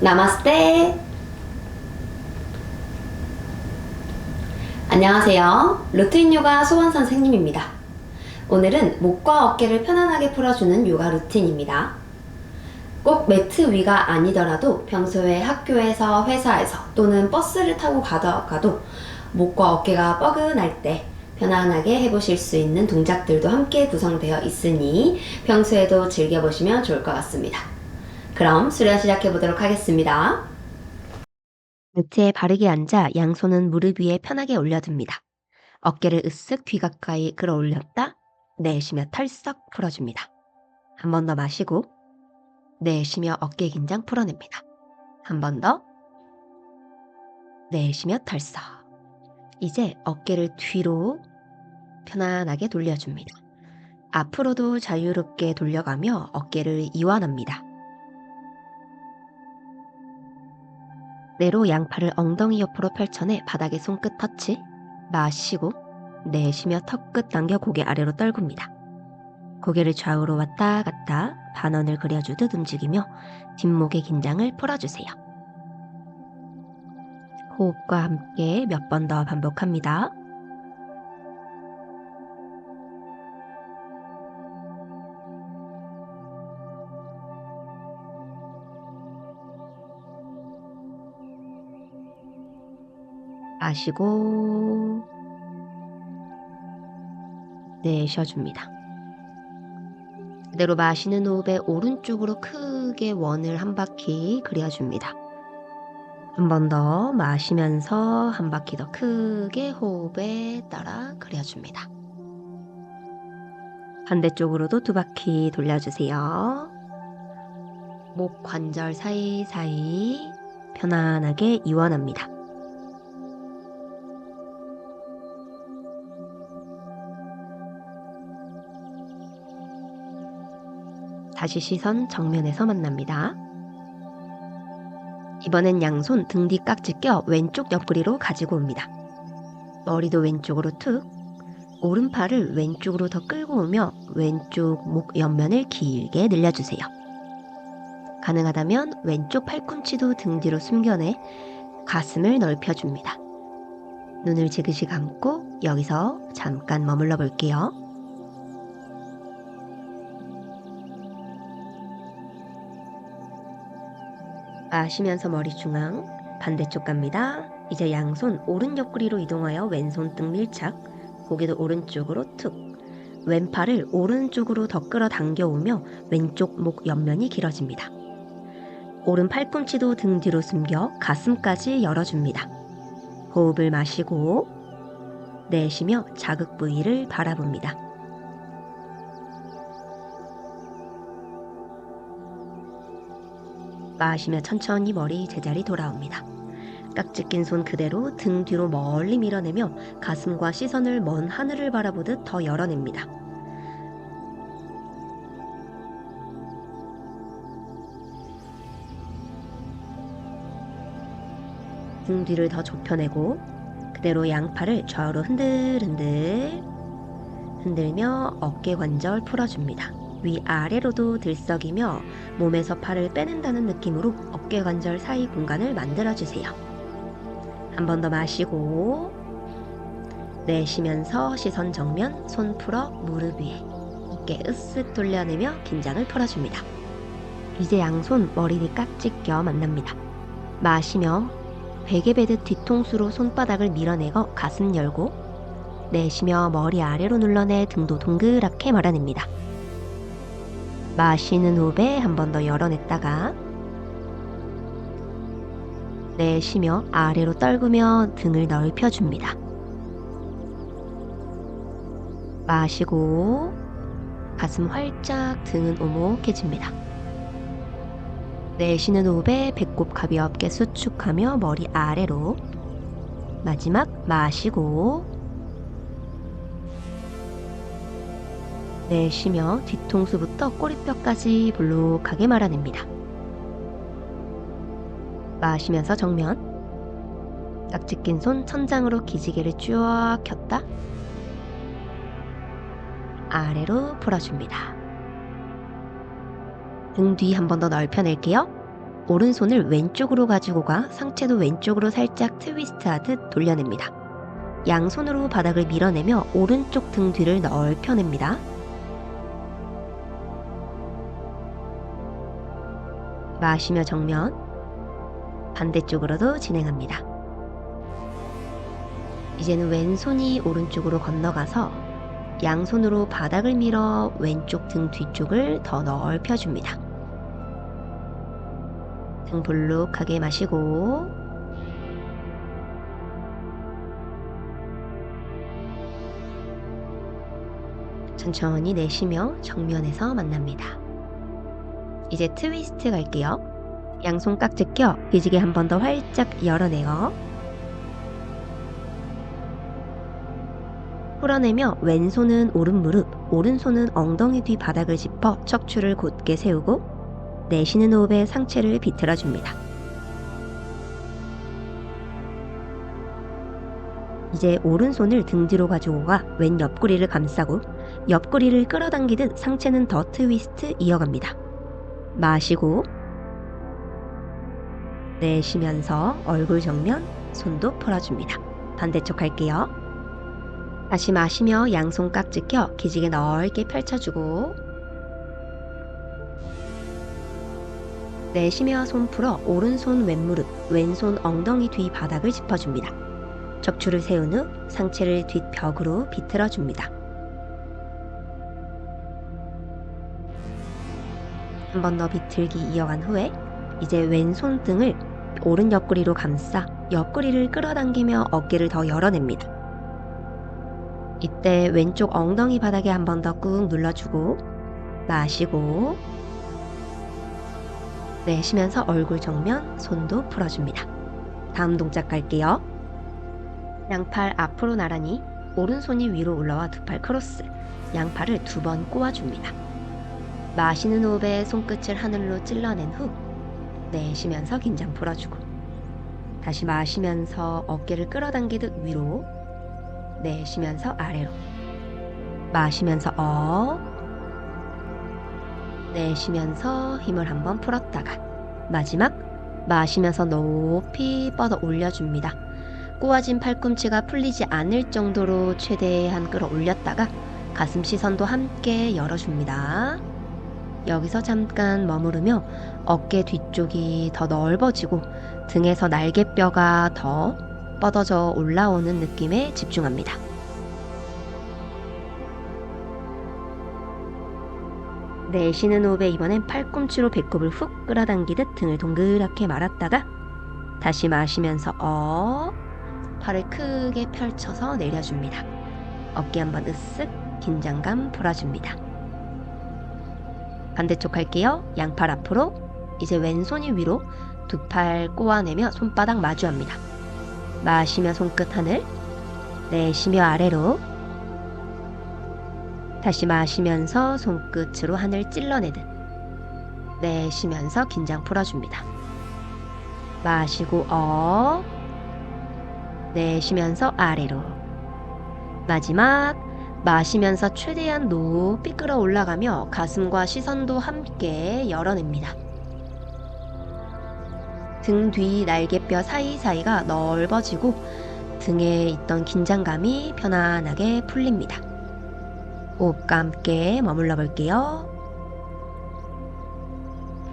나마스테. 안녕하세요. 루틴 요가 소원 선생님입니다. 오늘은 목과 어깨를 편안하게 풀어주는 요가 루틴입니다. 꼭 매트 위가 아니더라도 평소에 학교에서 회사에서 또는 버스를 타고 가다가도 목과 어깨가 뻐근할 때 편안하게 해보실 수 있는 동작들도 함께 구성되어 있으니 평소에도 즐겨보시면 좋을 것 같습니다. 그럼 수련 시작해 보도록 하겠습니다. 매트에 바르게 앉아 양손은 무릎 위에 편하게 올려둡니다. 어깨를 으쓱 귀 가까이 끌어올렸다 내쉬며 털썩 풀어줍니다. 한 번 더 마시고 내쉬며 어깨 긴장 풀어냅니다. 한 번 더 내쉬며 털썩 이제 어깨를 뒤로 편안하게 돌려줍니다. 앞으로도 자유롭게 돌려가며 어깨를 이완합니다. 내로 양팔을 엉덩이 옆으로 펼쳐내 바닥에 손끝 터치 마시고 내쉬며 턱끝 당겨 고개 아래로 떨굽니다. 고개를 좌우로 왔다 갔다 반원을 그려주듯 움직이며 뒷목의 긴장을 풀어주세요. 호흡과 함께 몇 번 더 반복합니다. 마시고 내쉬어줍니다. 그대로 마시는 호흡에 오른쪽으로 크게 원을 한 바퀴 그려줍니다. 한 번 더 마시면서 한 바퀴 더 크게 호흡에 따라 그려줍니다. 반대쪽으로도 두 바퀴 돌려주세요. 목 관절 사이사이 편안하게 이완합니다. 다시 시선 정면에서 만납니다. 이번엔 양손 등 뒤 깍지 껴 왼쪽 옆구리로 가지고 옵니다. 머리도 왼쪽으로 툭, 오른팔을 왼쪽으로 더 끌고 오며 왼쪽 목 옆면을 길게 늘려주세요. 가능하다면 왼쪽 팔꿈치도 등 뒤로 숨겨내 가슴을 넓혀줍니다. 눈을 지그시 감고 여기서 잠깐 머물러 볼게요. 마시면서 머리 중앙 반대쪽 갑니다. 이제 양손 오른 옆구리로 이동하여 왼손 등 밀착 고개도 오른쪽으로 툭 왼팔을 오른쪽으로 더 끌어당겨 오며 왼쪽 목 옆면이 길어집니다. 오른 팔꿈치도 등 뒤로 숨겨 가슴까지 열어줍니다. 호흡을 마시고 내쉬며 자극 부위를 바라봅니다. 마시며 천천히 머리 제자리 돌아옵니다. 깍지 낀 손 그대로 등 뒤로 멀리 밀어내며 가슴과 시선을 먼 하늘을 바라보듯 더 열어냅니다. 등 뒤를 더 좁혀내고 그대로 양팔을 좌우로 흔들흔들 흔들며 어깨 관절 풀어줍니다. 위아래로도 들썩이며 몸에서 팔을 빼낸다는 느낌으로 어깨 관절 사이 공간을 만들어주세요. 한 번 더 마시고 내쉬면서 시선 정면 손 풀어 무릎 위에 어깨 으쓱 돌려내며 긴장을 풀어줍니다. 이제 양손 머리 뒤 깍지 껴 만납니다. 마시며 베개 베듯 뒤통수로 손바닥을 밀어내고 가슴 열고 내쉬며 머리 아래로 눌러내 등도 동그랗게 말아냅니다. 마시는 호흡에 한 번 더 열어냈다가 내쉬며 아래로 떨구며 등을 넓혀줍니다. 마시고 가슴 활짝 등은 오목해집니다. 내쉬는 호흡에 배꼽 가볍게 수축하며 머리 아래로 마지막 마시고 내쉬며 뒤통수부터 꼬리뼈까지 볼록하게 말아냅니다. 마시면서 정면 깍지 낀 손 천장으로 기지개를 쭉 켰다 아래로 풀어줍니다. 등 뒤 한 번 더 넓혀낼게요. 오른손을 왼쪽으로 가지고 가 상체도 왼쪽으로 살짝 트위스트 하듯 돌려냅니다. 양손으로 바닥을 밀어내며 오른쪽 등 뒤를 넓혀냅니다. 마시며 정면, 반대쪽으로도 진행합니다. 이제는 왼손이 오른쪽으로 건너가서 양손으로 바닥을 밀어 왼쪽 등 뒤쪽을 더 넓혀줍니다. 등 볼록하게 마시고 천천히 내쉬며 정면에서 만납니다. 이제 트위스트 갈게요. 양손 깍지 껴 기지개 한번 더 활짝 열어내요. 풀어내며 왼손은 오른 무릎, 오른손은 엉덩이 뒤 바닥을 짚어 척추를 곧게 세우고 내쉬는 호흡에 상체를 비틀어줍니다. 이제 오른손을 등 뒤로 가지고 가 왼 옆구리를 감싸고 옆구리를 끌어당기듯 상체는 더 트위스트 이어갑니다. 마시고 내쉬면서 얼굴 정면 손도 풀어줍니다. 반대쪽 할게요. 다시 마시며 양손 깍지 껴 기지개 넓게 펼쳐주고 내쉬며 손 풀어 오른손 왼무릎, 왼손 엉덩이 뒤 바닥을 짚어줍니다. 척추를 세운 후 상체를 뒷벽으로 비틀어줍니다. 한 번 더 비틀기 이어간 후에 이제 왼손 등을 오른 옆구리로 감싸 옆구리를 끌어당기며 어깨를 더 열어냅니다. 이때 왼쪽 엉덩이 바닥에 한 번 더 꾹 눌러주고 마시고 내쉬면서 얼굴 정면 손도 풀어줍니다. 다음 동작 갈게요. 양팔 앞으로 나란히 오른손이 위로 올라와 두 팔 크로스 양팔을 두 번 꼬아줍니다. 마시는 호흡에 손끝을 하늘로 찔러낸 후 내쉬면서 긴장 풀어주고 다시 마시면서 어깨를 끌어당기듯 위로 내쉬면서 아래로 마시면서 업 내쉬면서 힘을 한번 풀었다가 마지막 마시면서 높이 뻗어 올려줍니다. 꼬아진 팔꿈치가 풀리지 않을 정도로 최대한 끌어올렸다가 가슴 시선도 함께 열어줍니다. 여기서 잠깐 머무르며 어깨 뒤쪽이 더 넓어지고 등에서 날개뼈가 더 뻗어져 올라오는 느낌에 집중합니다. 내쉬는 호흡에 이번엔 팔꿈치로 배꼽을 훅 끌어당기듯 등을 동그랗게 말았다가 다시 마시면서 어 팔을 크게 펼쳐서 내려줍니다. 어깨 한번 으쓱 긴장감 풀어줍니다. 반대쪽 할게요. 양팔 앞으로 이제 왼손이 위로 두 팔 꼬아내며 손바닥 마주합니다. 마시며 손끝 하늘 내쉬며 아래로 다시 마시면서 손끝으로 하늘 찔러내듯 내쉬면서 긴장 풀어줍니다. 마시고 업 내쉬면서 아래로 마지막 마시면서 최대한 높이 끌어 올라가며 가슴과 시선도 함께 열어냅니다. 등 뒤 날개뼈 사이사이가 넓어지고 등에 있던 긴장감이 편안하게 풀립니다. 호흡과 함께 머물러 볼게요.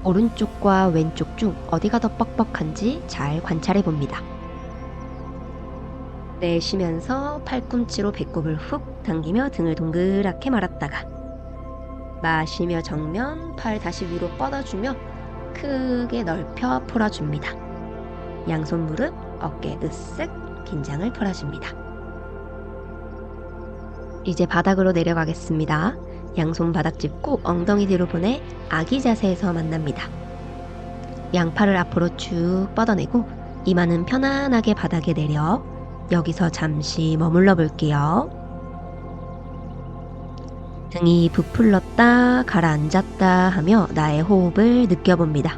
오른쪽과 왼쪽 중 어디가 더 뻑뻑한지 잘 관찰해 봅니다. 내쉬면서 팔꿈치로 배꼽을 훅 당기며 등을 동그랗게 말았다가 마시며 정면 팔 다시 위로 뻗어주며 크게 넓혀 풀어줍니다. 양손 무릎 어깨 으쓱 긴장을 풀어줍니다. 이제 바닥으로 내려가겠습니다. 양손 바닥 짚고 엉덩이 뒤로 보내 아기 자세에서 만납니다. 양팔을 앞으로 쭉 뻗어내고 이마는 편안하게 바닥에 내려 여기서 잠시 머물러 볼게요. 등이 부풀렀다 가라앉았다 하며 나의 호흡을 느껴봅니다.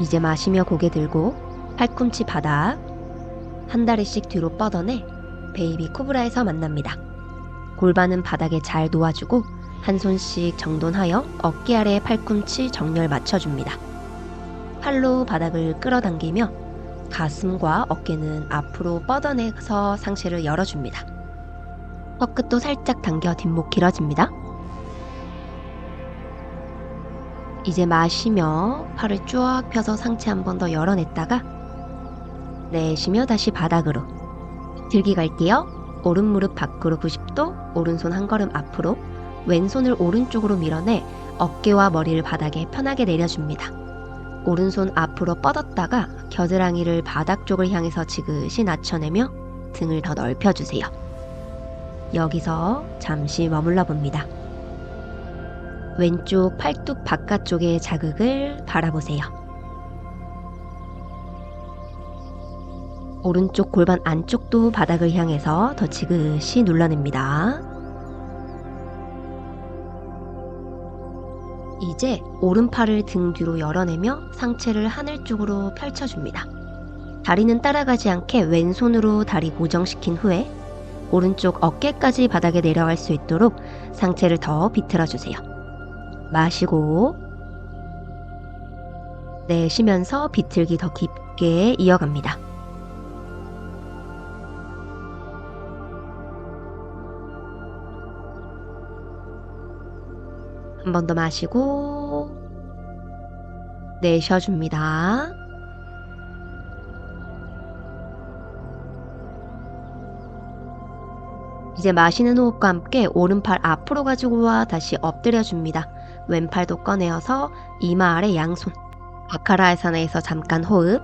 이제 마시며 고개 들고 팔꿈치 바닥 한 다리씩 뒤로 뻗어내 베이비 코브라에서 만납니다. 골반은 바닥에 잘 놓아주고 한 손씩 정돈하여 어깨 아래 팔꿈치 정렬 맞춰줍니다. 팔로 바닥을 끌어당기며 가슴과 어깨는 앞으로 뻗어내서 상체를 열어줍니다. 턱끝도 살짝 당겨 뒷목 길어집니다. 이제 마시며 팔을 쭉 펴서 상체 한 번 더 열어냈다가 내쉬며 다시 바닥으로 들기 갈게요. 오른 무릎 밖으로 90도, 오른손 한 걸음 앞으로, 왼손을 오른쪽으로 밀어내 어깨와 머리를 바닥에 편하게 내려줍니다. 오른손 앞으로 뻗었다가 겨드랑이를 바닥 쪽을 향해서 지그시 낮춰내며 등을 더 넓혀주세요. 여기서 잠시 머물러 봅니다. 왼쪽 팔뚝 바깥쪽의 자극을 바라보세요. 오른쪽 골반 안쪽도 바닥을 향해서 더 지그시 눌러냅니다. 이제 오른팔을 등 뒤로 열어내며 상체를 하늘 쪽으로 펼쳐줍니다. 다리는 따라가지 않게 왼손으로 다리 고정시킨 후에 오른쪽 어깨까지 바닥에 내려갈 수 있도록 상체를 더 비틀어 주세요. 마시고 내쉬면서 비틀기 더 깊게 이어갑니다. 한 번 더 마시고 내쉬어줍니다. 이제 마시는 호흡과 함께 오른팔 앞으로 가지고 와 다시 엎드려 줍니다. 왼팔도 꺼내어서 이마 아래 양손. 바카라아사나에서 잠깐 호흡.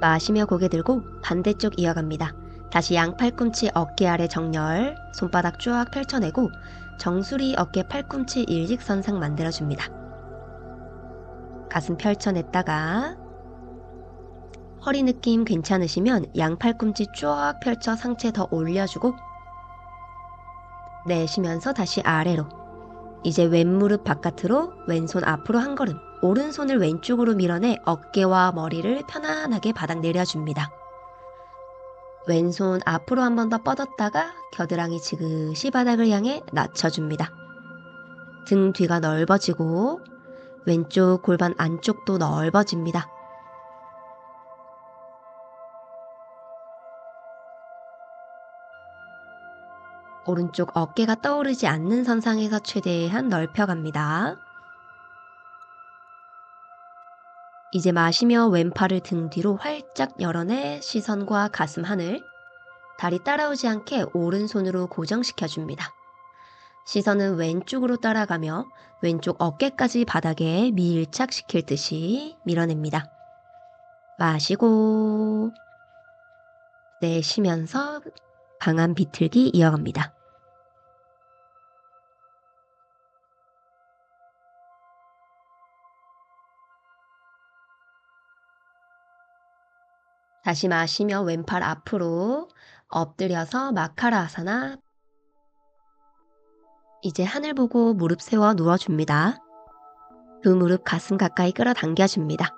마시며 고개 들고 반대쪽 이어갑니다. 다시 양 팔꿈치 어깨 아래 정렬, 손바닥 쭉 펼쳐내고 정수리 어깨 팔꿈치 일직선상 만들어줍니다. 가슴 펼쳐냈다가 허리 느낌 괜찮으시면 양 팔꿈치 쭉 펼쳐 상체 더 올려주고 내쉬면서 다시 아래로 이제 왼무릎 바깥으로 왼손 앞으로 한 걸음 오른손을 왼쪽으로 밀어내 어깨와 머리를 편안하게 바닥 내려줍니다. 왼손 앞으로 한 번 더 뻗었다가 겨드랑이 지그시 바닥을 향해 낮춰줍니다. 등 뒤가 넓어지고 왼쪽 골반 안쪽도 넓어집니다. 오른쪽 어깨가 떠오르지 않는 선상에서 최대한 넓혀갑니다. 이제 마시며 왼팔을 등 뒤로 활짝 열어내 시선과 가슴 하늘, 다리 따라오지 않게 오른손으로 고정시켜 줍니다. 시선은 왼쪽으로 따라가며 왼쪽 어깨까지 바닥에 밀착시킬 듯이 밀어냅니다. 마시고 내쉬면서 강한 비틀기 이어갑니다. 다시 마시며 왼팔 앞으로 엎드려서 마카라 아사나 이제 하늘 보고 무릎 세워 누워줍니다. 두 무릎 가슴 가까이 끌어당겨줍니다.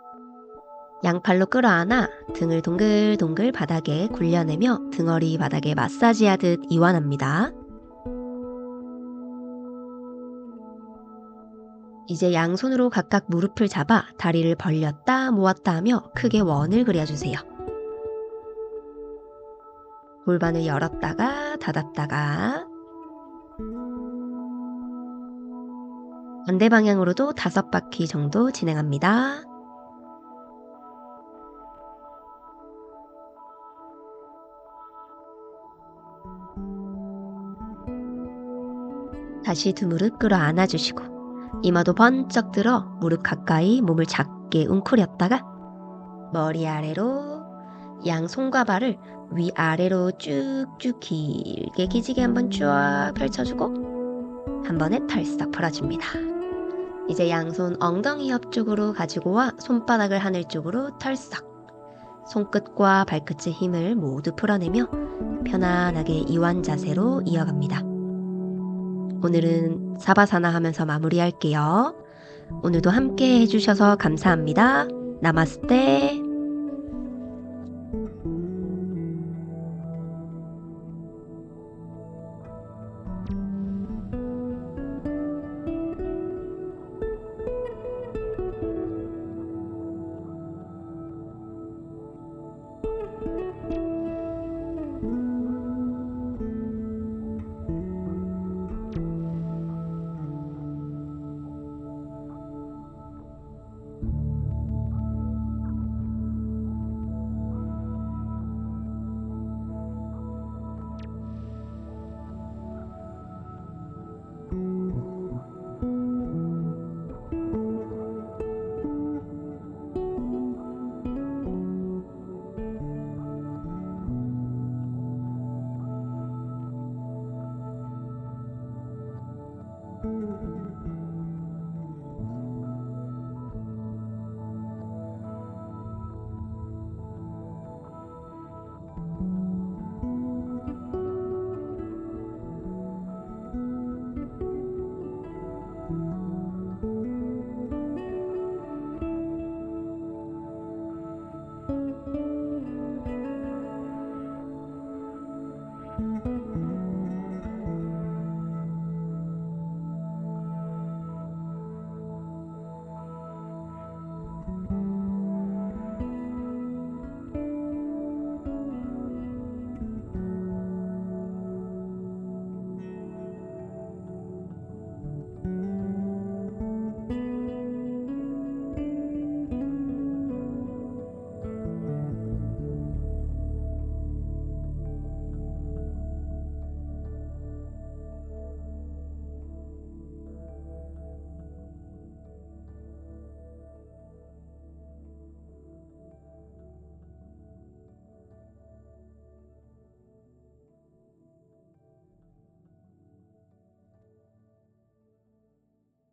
양팔로 끌어안아 등을 동글동글 바닥에 굴려내며 등허리 바닥에 마사지하듯 이완합니다. 이제 양손으로 각각 무릎을 잡아 다리를 벌렸다 모았다 하며 크게 원을 그려주세요. 골반을 열었다가 닫았다가 반대 방향으로도 다섯 바퀴 정도 진행합니다. 다시 두 무릎 끌어 안아주시고 이마도 번쩍 들어 무릎 가까이 몸을 작게 웅크렸다가 머리 아래로 양 손과 발을 위아래로 쭉쭉 길게 기지개 한번 쭉 펼쳐주고 한 번에 털썩 풀어줍니다. 이제 양손 엉덩이 옆 쪽으로 가지고 와 손바닥을 하늘 쪽으로 털썩 손끝과 발끝의 힘을 모두 풀어내며 편안하게 이완 자세로 이어갑니다. 오늘은 사바사나 하면서 마무리할게요. 오늘도 함께 해주셔서 감사합니다. 나마스테.